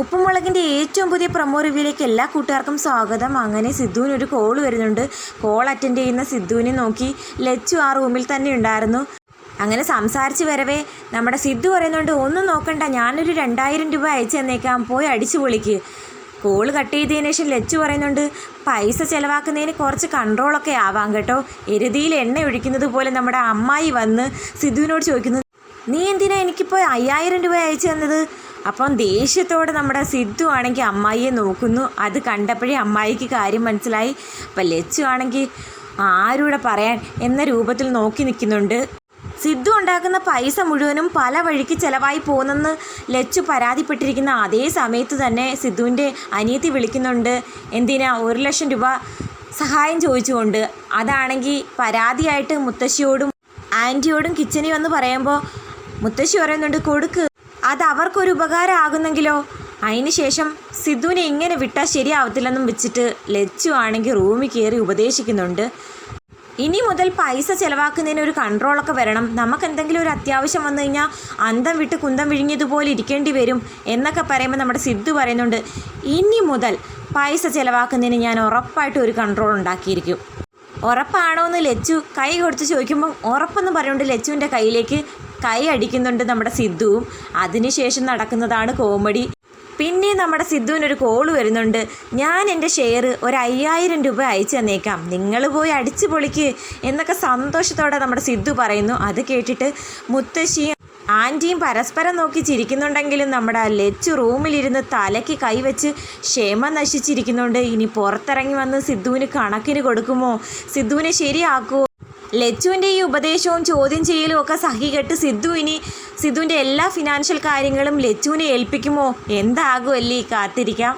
ഉപ്പുമുളകിന്റെ ഏറ്റവും പുതിയ പ്രൊമോ റിവ്യൂയിലേക്ക് എല്ലാ കൂട്ടുകാർക്കും സ്വാഗതം. അങ്ങനെ സിദ്ധുവിന് ഒരു കോൾ വരുന്നുണ്ട്. കോൾ അറ്റൻഡ് ചെയ്യുന്ന സിദ്ധുവിനെ നോക്കി ലച്ചു ആ റൂമിൽ തന്നെ ഉണ്ടായിരുന്നു. അങ്ങനെ സംസാരിച്ച് വരവേ നമ്മുടെ സിദ്ധു പറയുന്നുണ്ട് ഒന്നും നോക്കണ്ട ഞാനൊരു രണ്ടായിരം രൂപ അയച്ചു തന്നേക്കാം പോയി അടിച്ചു പൊളിക്ക്. കോൾ കട്ട് ചെയ്തതിന് ശേഷം ലച്ചു പറയുന്നുണ്ട് പൈസ ചിലവാക്കുന്നതിന് കുറച്ച് കൺട്രോളൊക്കെ ആവാം കേട്ടോ. എരുതിയിൽ എണ്ണ ഒഴിക്കുന്നത് പോലെ നമ്മുടെ അമ്മായി വന്ന് സിദ്ധുവിനോട് ചോദിക്കുന്നു നീ എന്തിനാ എനിക്കിപ്പോൾ അയ്യായിരം രൂപ അയച്ചു തന്നത്? അപ്പം ദേഷ്യത്തോടെ നമ്മുടെ സിദ്ധു ആണെങ്കിൽ അമ്മായിയെ നോക്കുന്നു. അത് കണ്ടപ്പോഴേ അമ്മായിക്ക് കാര്യം മനസ്സിലായി. അപ്പം ലച്ചു ആണെങ്കിൽ ആരൂടെ പറയാൻ എന്ന രൂപത്തിൽ നോക്കി നിൽക്കുന്നുണ്ട്. സിദ്ധു ഉണ്ടാക്കുന്ന പൈസ മുഴുവനും പല വഴിക്ക് ചിലവായി പോകുന്നെന്ന് ലച്ചു പരാതിപ്പെട്ടിരിക്കുന്ന അതേ സമയത്ത് തന്നെ സിദ്ധുവിന്റെ അനിയത്തി വിളിക്കുന്നുണ്ട്. എന്തിനാ ഒരു ലക്ഷം രൂപ സഹായം ചോദിച്ചുകൊണ്ട്. അതാണെങ്കിൽ പരാതിയായിട്ട് മുത്തശ്ശിയോടും ആന്റിയോടും കിച്ചനിൽ വന്ന് പറയുമ്പോൾ മുത്തശ്ശി പറയുന്നുണ്ട് കൊടുക്ക്. അത് അവർക്കൊരു ഉപകാരമാകുന്നെങ്കിലോ? അതിന് ശേഷം സിദ്ധുവിനെ ഇങ്ങനെ വിട്ടാൽ ശരിയാവത്തില്ലെന്നും വെച്ചിട്ട് ലച്ചു ആണെങ്കിൽ റൂമിൽ കയറി ഉപദേശിക്കുന്നുണ്ട്. ഇനി മുതൽ പൈസ ചിലവാക്കുന്നതിന് ഒരു കൺട്രോളൊക്കെ വരണം. നമുക്ക് എന്തെങ്കിലും ഒരു അത്യാവശ്യം വന്നു കഴിഞ്ഞാൽ അന്തം വിട്ട് കുന്തം വിഴിഞ്ഞതുപോലെ ഇരിക്കേണ്ടി വരും എന്നൊക്കെ പറയുമ്പോൾ നമ്മുടെ സിദ്ധു പറയുന്നുണ്ട് ഇനി മുതൽ പൈസ ചിലവാക്കുന്നതിന് ഞാൻ ഉറപ്പായിട്ട് ഒരു കൺട്രോൾ ഉണ്ടാക്കിയിരിക്കും. ഉറപ്പാണോ എന്ന് ലച്ചു കൈ കൊടുത്ത് ചോദിക്കുമ്പം ഉറപ്പെന്ന് പറഞ്ഞുകൊണ്ട് ലച്ചുവിന്റെ കയ്യിലേക്ക് കൈ അടിക്കുന്നുണ്ട് നമ്മുടെ സിദ്ധുവും. അതിനുശേഷം നടക്കുന്നതാണ് കോമഡി. പിന്നെ നമ്മുടെ സിദ്ധുവിനൊരു കോൾ വരുന്നുണ്ട്. ഞാൻ എന്റെ ഷെയർ ഒരു അയ്യായിരം രൂപ അയച്ചു തന്നേക്കാം. നിങ്ങൾ പോയി അടിച്ചു പൊളിക്ക് എന്നൊക്കെ സന്തോഷത്തോടെ നമ്മുടെ സിദ്ധു പറയുന്നു. അത് കേട്ടിട്ട് മുത്തശ്ശിയും ആന്റിയും പരസ്പരം നോക്കി ചിരിക്കുന്നുണ്ടെങ്കിലും നമ്മുടെ ലച്ചു റൂമിലിരുന്ന് തലയ്ക്ക് കൈവച്ച് ക്ഷമ നശിച്ചിരിക്കുന്നുണ്ട്. ഇനി പുറത്തിറങ്ങി വന്ന് സിദ്ധുവിന് കണക്കിന് കൊടുക്കുമോ? സിദ്ധുവിനെ ശരിയാക്കുമോ ലച്ചുവിന്റെ ഈ ഉപദേശവും ചോദ്യം ചെയ്യലും ഒക്കെ സഹികെട്ട് സിദ്ധു ഇനി സിദ്ധുവിന്റെ എല്ലാ ഫിനാൻഷ്യൽ കാര്യങ്ങളും ലച്ചുവിനെ ഏൽപ്പിക്കുമോ? എന്താകുമല്ലേ കാത്തിരിക്കാം?